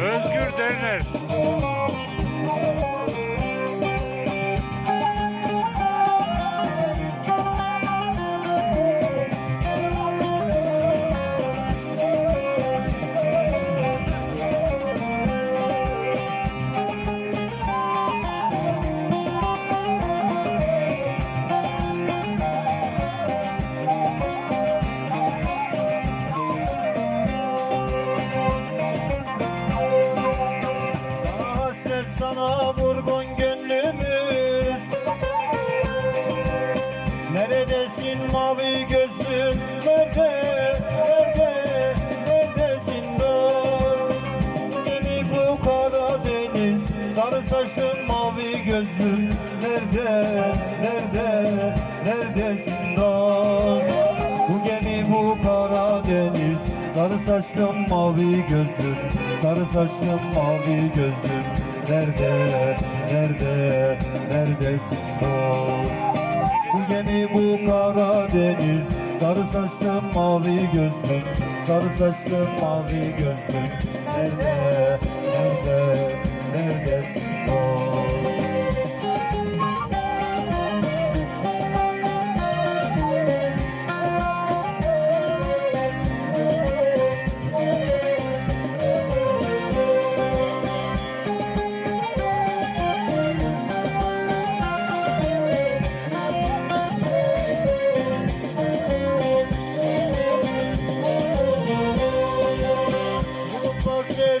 Özgür Derner. Saçlım mavi gözlüm Sarı saçlım mavi gözlüm. Nerede, nerede, neredesin dost Bu gemi bu Karadeniz Sarı saçlım mavi gözlüm Sarı saçlım mavi gözlüm. Nerede, nerede, neredesin dost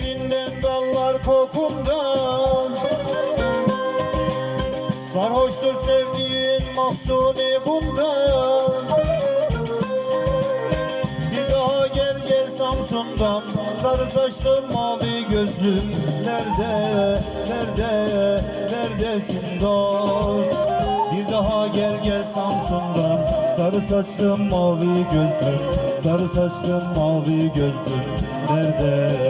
Bulutlar derinden dallar kokumdan. Sarhoştur sevdiğin mahzuni bundan. Bir daha gel gel Samsun'dan. Sarı saçlı mavi gözlüm Nerede, nerede, neredesin dost? Bir daha gel gel Samsun'dan. Sarı saçlı mavi gözlüm Sarı saçlı mavi gözlüm Nerede,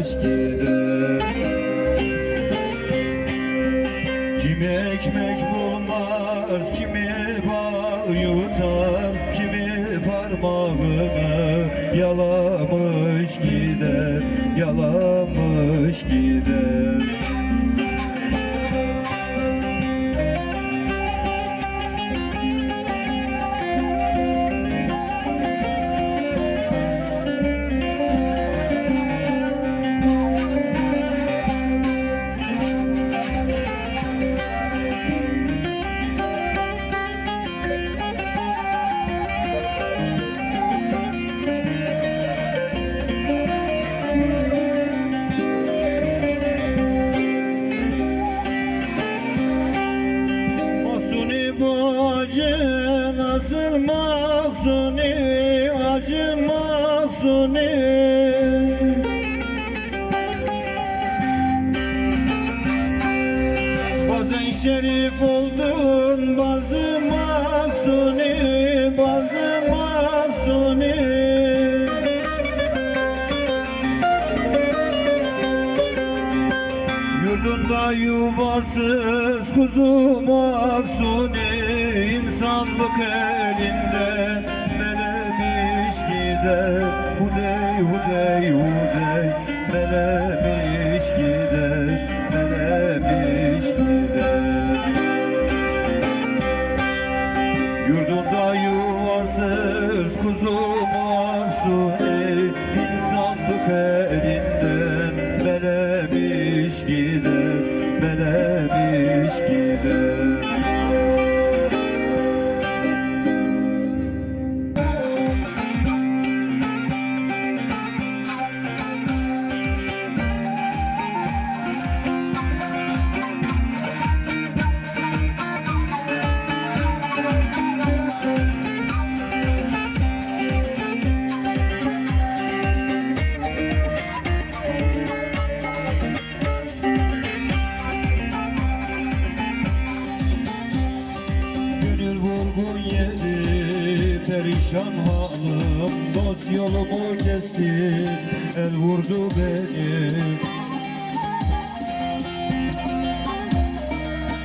yalamış gider. Şerif oldun bazı mahsuni bazı mahsuni Yurdunda yuvasız kuzu mahsuni insanlık elinden melemiş gider. Hudey hudey hudey melemiş yuvasız kuzu mahsuni insanlık elinden melemiş gider melemiş gider perişan halim Dost yolumu kesti el vurdu beni.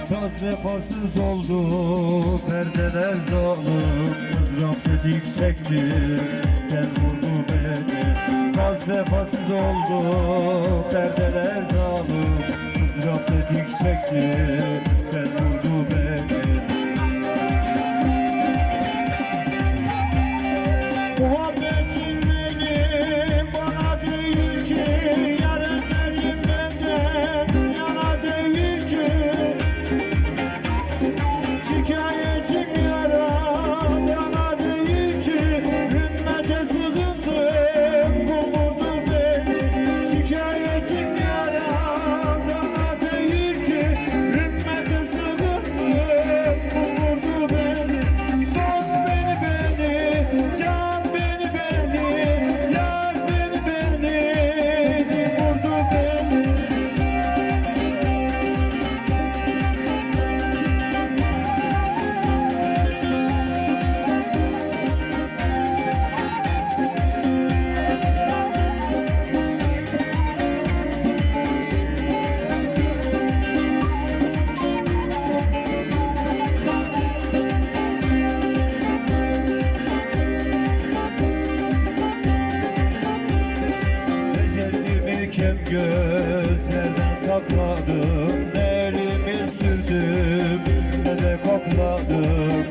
Saz vefasız oldu perdeler zalim. Mızrap tetik çekti el vurdu beni. Saz vefasız oldu perdeler zalim. Mızrap tetik çekti el vurdu gözlerden sakladım Ne sürdüm ne de kokladım.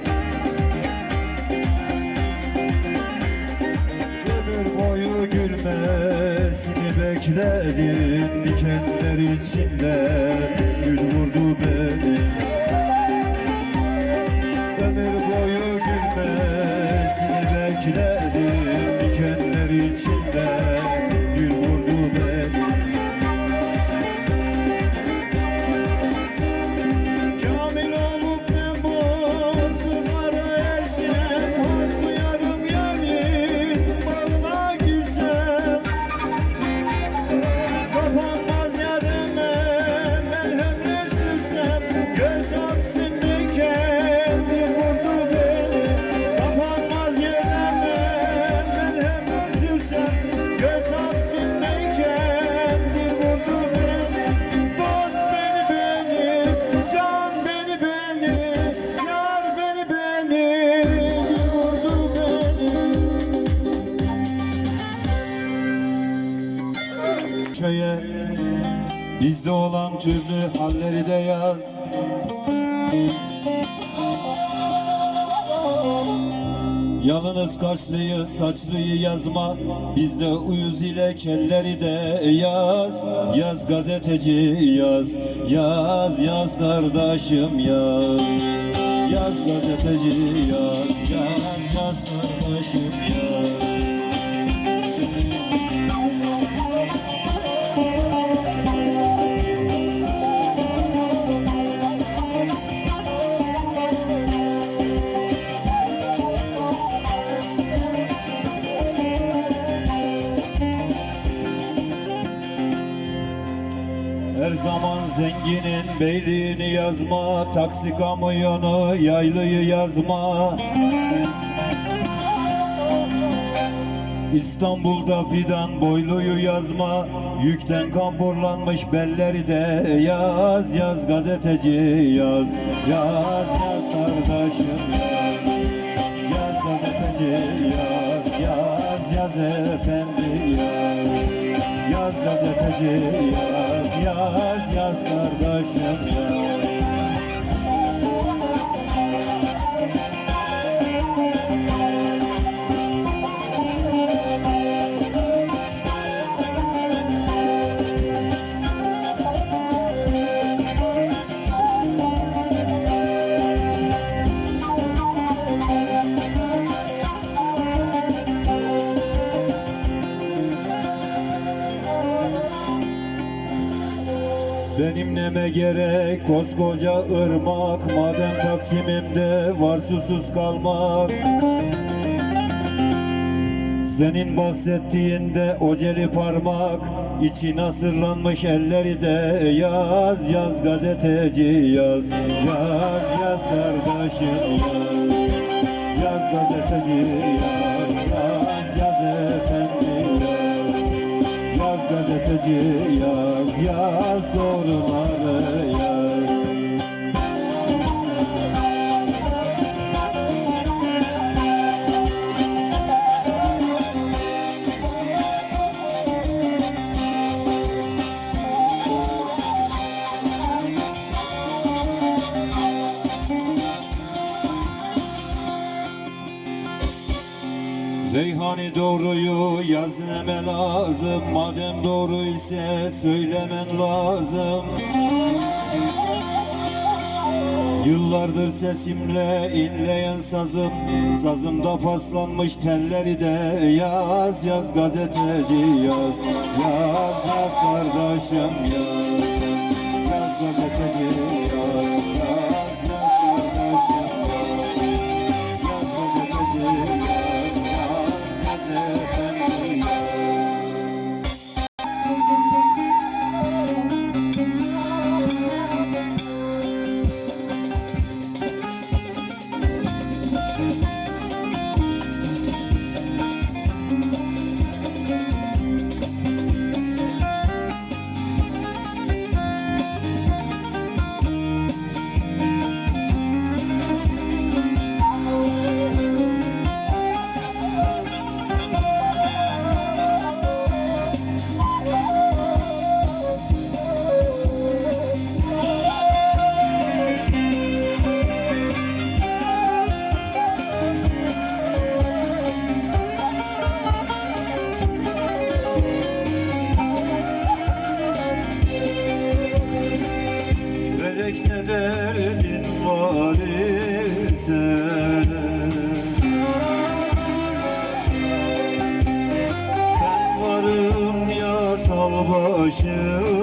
Ömür boyu gülmesini bekledim Dikenler içinde gül vurdu beni köye Bizde olan türlü halleri de yaz. Yalnız kaşlıyı saçlıyı yazma. Bizde uyuz ile kelleri de yaz. Yaz gazeteci yaz. Yaz yaz kardeşim yaz. Yaz gazeteci yaz. Yaz yaz. kardeşim zenginin beyliğini yazma Taksi kamyonu yaylıyı yazma. İstanbul'da fidan boyluyu yazma Yükten kamburlanmış belleri de yaz Yaz gazeteci yaz Yaz yaz kardeşim yaz Yaz gazeteci yaz Yaz yaz efendi yaz Yaz gazeteci yaz Yaz yaz kardeşim yaz Benim neme gerek? Koskoca ırmak. Madem Taksim'imde var susuz kalmak. Senin bahsettiğinde oceli parmak. İçi nasırlanmış elleri de yaz yaz gazeteci yaz. Yaz yaz kardeşim yaz. Yaz gazeteci yaz. Yaz yaz efendi yaz. Yaz gazeteci yaz Yaz lazım. Madem doğru ise söylemen lazım. Yıllardır sesimle inleyen sazım. Sazımda paslanmış telleri de yaz Yaz gazeteci yaz. Yaz yaz kardeşim yaz Felek ne derdin var ise Ben varım ya sal başıma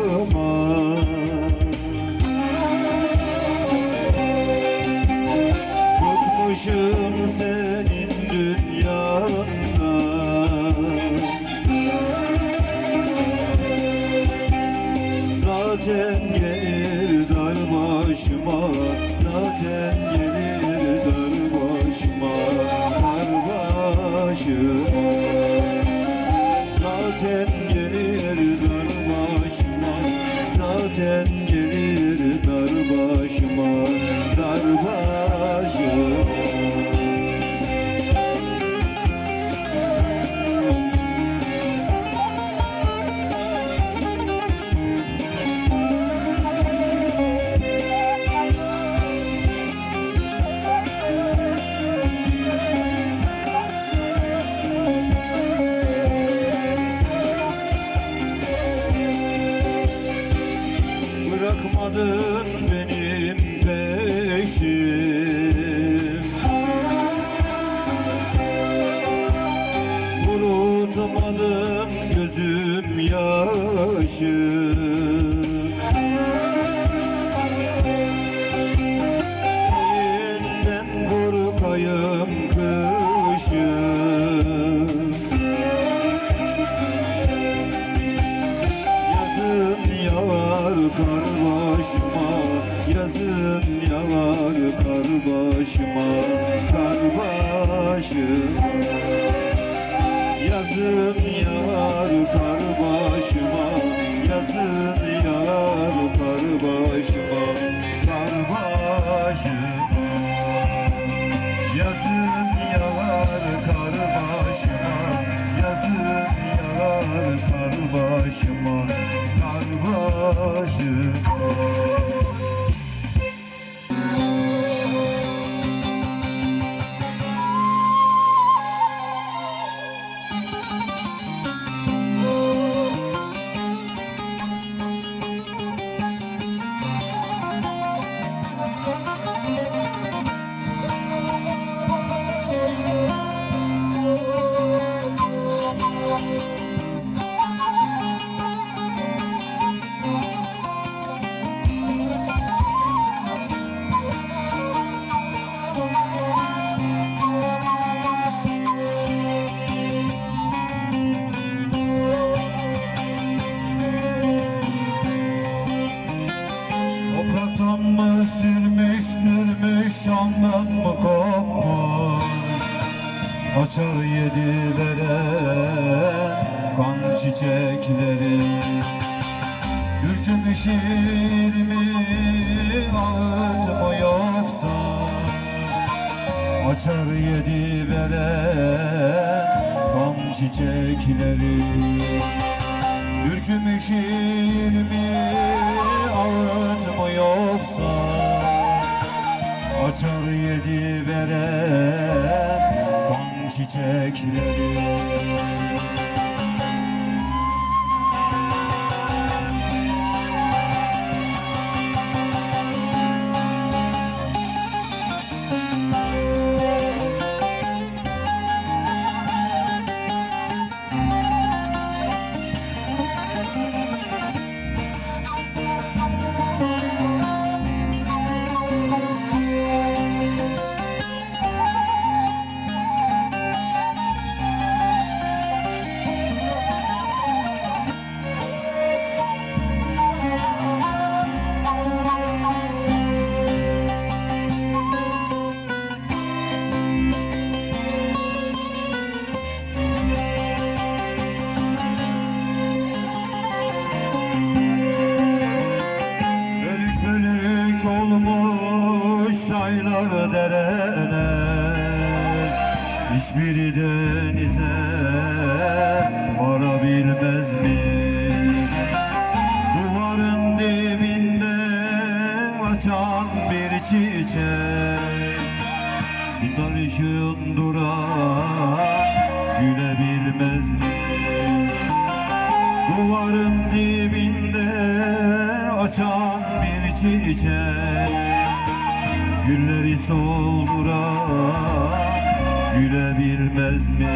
Bırakmadın benim peşim Yazın yağar kar başıma Kar başıma Yazın yağar kar başıma Yazın yağar kar başıma Kar başıma Yazın yağar kar başıma Yazın yağar kar başıma Kar başıma Açar yedi veren kan çiçekleri. Türkçe mi şiir mi ağıt mı yoksa? Açar yedi veren kan çiçekleri. Türkü mü şiir mi ağıt mı yoksa? Açar yedi veren çiçekleri Bir dal ışığın duran gülebilmez mi? Duvarın dibinde açan bir çiçek Gülleri solduran gülebilmez mi?